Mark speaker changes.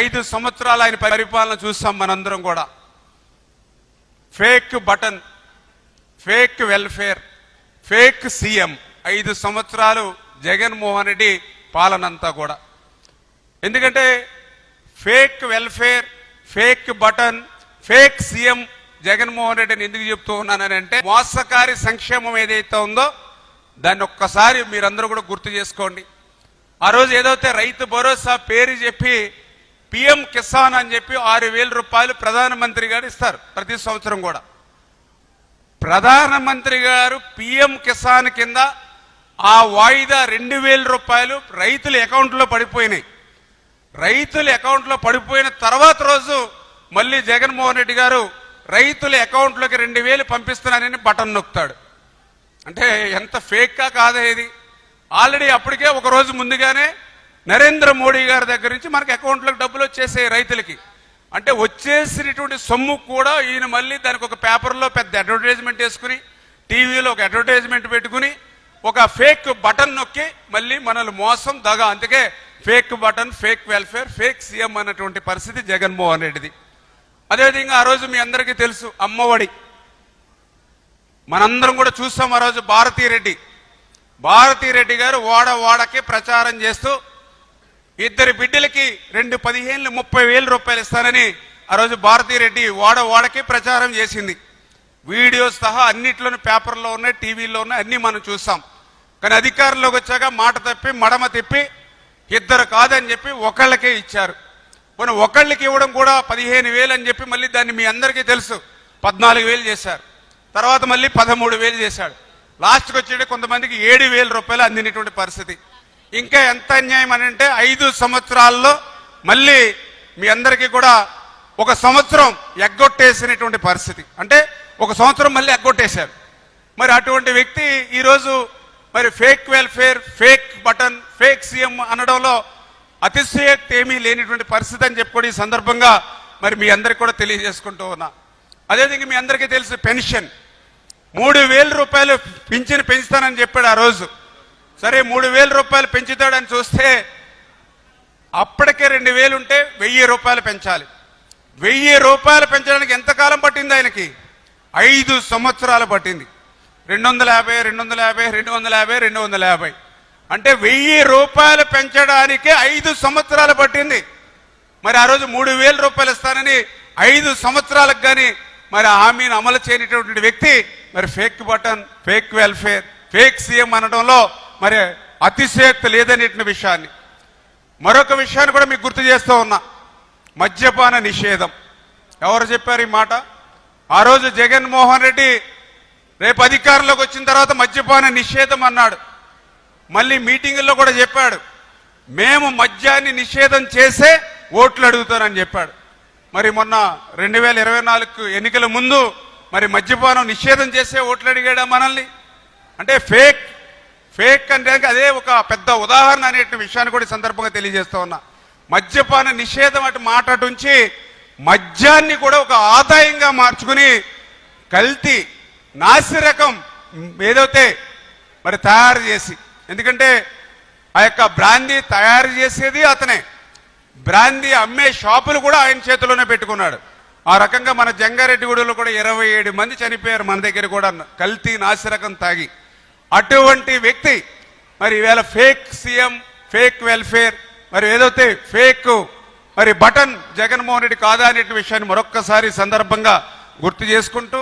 Speaker 1: ఐదు సంవత్సరాలు ఆయన పరిపాలన చూస్తాం మనందరం కూడా. Fake button fake welfare fake CM. ఐదు సంవత్సరాలు జగన్మోహన్ రెడ్డి పాలనంతా కూడా. ఎందుకంటే fake welfare fake button fake CM Jaganmohan రెడ్డిని ఎందుకు చెప్తూ ఉన్నానని అంటే మోసకారి సంక్షేమం ఏదైతే ఉందో దాన్ని ఒక్కసారి మీరందరూ కూడా గుర్తు చేసుకోండి. ఆ రోజు ఏదైతే రైతు భరోసా పేరు చెప్పి పిఎం కిసాన్ అని చెప్పి ఆరు వేల రూపాయలు ప్రధానమంత్రి గారు ఇస్తారు ప్రతి సంవత్సరం కూడా. ప్రధానమంత్రి గారు పిఎం కిసాన్ కింద ఆ వాయిదా రెండు వేల రూపాయలు రైతుల అకౌంట్లో పడిపోయినాయి. రైతుల అకౌంట్లో పడిపోయిన తర్వాత రోజు మళ్ళీ జగన్మోహన్ రెడ్డి గారు రైతుల అకౌంట్లోకి రెండు వేలు పంపిస్తున్నానని బటన్ నొక్కుతాడు. అంటే ఎంత ఫేక్గా కాదా ఇది? ఆల్రెడీ అప్పటికే ఒక రోజు ముందుగానే నరేంద్ర మోడీ గారి దగ్గర నుంచి మనకి అకౌంట్లకు డబ్బులు వచ్చేసాయి రైతులకి. అంటే వచ్చేసినటువంటి సొమ్ము కూడా ఈయన మళ్ళీ దానికి ఒక పేపర్లో పెద్ద అడ్వర్టైజ్మెంట్ వేసుకుని టీవీలో ఒక అడ్వర్టైజ్మెంట్ పెట్టుకుని ఒక ఫేక్ బటన్ నొక్కి మళ్ళీ మనల్ని మోసం దగ. అందుకే fake button fake welfare fake CM అన్నటువంటి పరిస్థితి జగన్మోహన్ రెడ్డిది. అదేవిధంగా ఆ రోజు మీ అందరికీ తెలుసు అమ్మఒడి. మనందరం కూడా చూస్తాం ఆ రోజు భారతీ రెడ్డి భారతీ రెడ్డి గారు వాడ వాడకి ప్రచారం చేస్తూ ఇద్దరు బిడ్డలకి రెండు పదిహేను ముప్పై వేల రూపాయలు ఇస్తానని ఆ రోజు భారతీరెడ్డి వాడ వాడకే ప్రచారం చేసింది. వీడియోస్ సహా అన్నిట్లోనూ పేపర్లో ఉన్నాయి టీవీలో ఉన్నాయి అన్నీ మనం చూస్తాం. కానీ అధికారంలోకి వచ్చాక మాట తప్పి మడమ తిప్పి ఇద్దరు కాదని చెప్పి ఒకళ్ళకే ఇచ్చారు. మనం ఒకళ్ళకి ఇవ్వడం కూడా పదిహేను వేలు అని చెప్పి మళ్ళీ దాన్ని మీ అందరికీ తెలుసు. పద్నాలుగు వేలు చేశారు. తర్వాత మళ్ళీ పదమూడు వేలు చేశాడు. లాస్ట్కి వచ్చేటి కొంతమందికి ఏడు వేల రూపాయలు అందినటువంటి పరిస్థితి. ఇంకా ఎంత అన్యాయం అని అంటే ఐదు సంవత్సరాల్లో మళ్ళీ మీ అందరికీ కూడా ఒక సంవత్సరం ఎగ్గొట్టేసినటువంటి పరిస్థితి. అంటే ఒక సంవత్సరం మళ్ళీ ఎగ్గొట్టేశారు. మరి అటువంటి వ్యక్తి ఈరోజు మరి fake welfare fake button fake CM అనడంలో అతిశయక్తి ఏమీ లేనిటువంటి పరిస్థితి అని చెప్పుకొని ఈ సందర్భంగా మరి మీ అందరికి కూడా తెలియజేసుకుంటూ ఉన్నా. అదేవిధంగా మీ అందరికీ తెలుసు పెన్షన్. మూడు వేల రూపాయలు పింఛన్ పెంచుతానని చెప్పాడు ఆ రోజు. సరే మూడు వేల రూపాయలు పెంచుతాడని చూస్తే అప్పటికే రెండు వేలు ఉంటే వెయ్యి రూపాయలు పెంచాలి. వెయ్యి రూపాయలు పెంచడానికి ఎంతకాలం పట్టింది ఆయనకి? ఐదు సంవత్సరాలు పట్టింది. రెండు వందల యాభై రెండు వందల యాభై రెండు వందల యాభై రెండు వందల యాభై. అంటే వెయ్యి రూపాయలు పెంచడానికి ఐదు సంవత్సరాలు పట్టింది. మరి ఆ రోజు మూడు వేల రూపాయలు ఇస్తానని ఐదు సంవత్సరాలకు కానీ మరి హామీని అమలు చేయనటువంటి వ్యక్తి మరి fake button fake welfare fake CM అనడంలో మరి అతిశయక్తి లేదనేటి విషయాన్ని. మరొక విషయాన్ని కూడా మీకు గుర్తు చేస్తూ ఉన్నా. మద్యపాన నిషేధం. ఎవరు చెప్పారు ఈ మాట? ఆ రోజు జగన్మోహన్ రెడ్డి రేపు అధికారంలోకి వచ్చిన తర్వాత మద్యపాన నిషేధం అన్నాడు. మళ్ళీ మీటింగుల్లో కూడా చెప్పాడు. మేము మద్యాన్ని నిషేధం చేసే ఓట్లు అడుగుతానని చెప్పాడు. మరి మొన్న రెండు వేల ఇరవై నాలుగు ఎన్నికల ముందు మరి మద్యపానం నిషేధం చేసే ఓట్లు అడిగాడా మనల్ని? అంటే ఫేక్ ఫేక్ అంటే అదే ఒక పెద్ద ఉదాహరణ అనే విషయాన్ని కూడా సందర్భంగా తెలియజేస్తూ ఉన్నా. మద్యపాన నిషేధం అటు మాటటుంచి మద్యాన్ని కూడా ఒక ఆదాయంగా మార్చుకుని కల్తీ నాసిరకం ఏదైతే మరి తయారు చేసి ఎందుకంటే ఆ యొక్క బ్రాందీ తయారు చేసేది అతనే. బ్రాందీ అమ్మే షాపులు కూడా ఆయన చేతిలోనే పెట్టుకున్నాడు. ఆ రకంగా మన జంగారెడ్డిగూడలో కూడా ఇరవై ఏడు మంది చనిపోయారు మన దగ్గర కూడా. కల్తీ నాసిరకం తాగి. అటువంటి వ్యక్తి మరి ఈవేళ ఫేక్ సీఎం ఫేక్ వెల్ఫేర్ మరి ఏదైతే ఫేక్ మరి బటన్ జగన్మోహన్ రెడ్డి కాదా అనే విషయాన్ని మరొక్కసారి సందర్భంగా గుర్తు చేసుకుంటూ